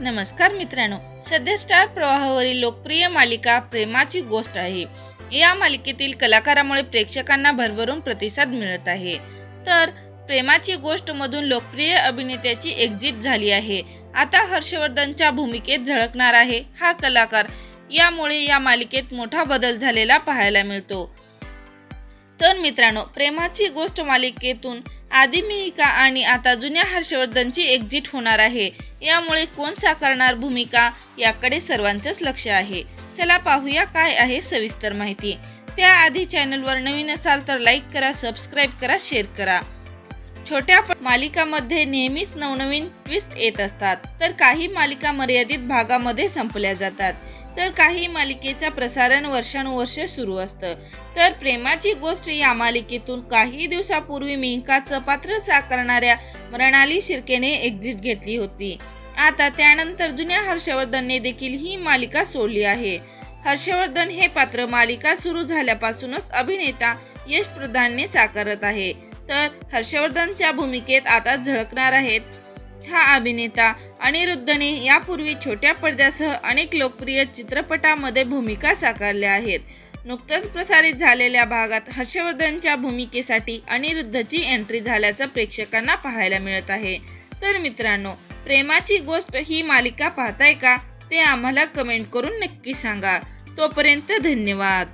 नमस्कार मित्रांनो सध्या स्टार प्रवाहावरील लोकप्रिय मालिका प्रेमाची गोष्ट आहे. या मालिकेतील कलाकारामुळे प्रेक्षकांना भरभरून प्रतिसाद मिळत आहे. तर प्रेमाची गोष्ट मधून लोकप्रिय अभिनेत्याची एक्झिट झाली आहे. आता हर्षवर्धनच्या भूमिकेत झळकणार आहे हा कलाकार. यामुळे या मालिकेत मोठा बदल झालेला पाहायला मिळतो. तर मित्रांनो प्रेमाची गोष्ट मालिकेतून आधी मिहिका आणि आता जुन्या हर्षवर्धनची एक्झिट होणार आहे. यामुळे कोण साकारणार भूमिका याकडे सर्वांचंच लक्ष आहे. चला पाहूया काय आहे सविस्तर माहिती. त्याआधी चॅनलवर नवीन असाल तर लाईक करा सबस्क्राईब करा शेअर करा. छोट्या मालिकामध्ये नेहमीच नवनवीन ट्विस्ट येत असतात. तर काही मालिका मर्यादित भागामध्ये संपल्या जातात. तर काही मालिकेचा प्रसारण वर्षानुवर्ष सुरू असतं. तर प्रेमाची गोष्ट या मालिकेतून काही दिवसापूर्वी मिंकाचं पात्र साकारणाऱ्या मृणाली शिर्केने एक्झिट घेतली होती. आता त्यानंतर जुन्या हर्षवर्धनने देखील ही मालिका सोडली आहे. हर्षवर्धन हे पात्र मालिका सुरू झाल्यापासूनच अभिनेता यश प्रधानने साकारत आहे. तर हर्षवर्धनच्या भूमिकेत आता झळकणार आहेत. हा अभिनेता अनिरुद्धने यापूर्वी छोट्या पडद्यासह अनेक लोकप्रिय चित्रपटामध्ये भूमिका साकारल्या आहेत. नुकतंच प्रसारित झालेल्या भागात हर्षवर्धनच्या भूमिकेसाठी अनिरुद्धची एंट्री झाल्याचं प्रेक्षकांना पाहायला मिळत आहे. तर मित्रांनो प्रेमाची गोष्ट ही मालिका पाहताय का? ते आम्हाला कमेंट करून नक्की सांगा. तोपर्यंत धन्यवाद.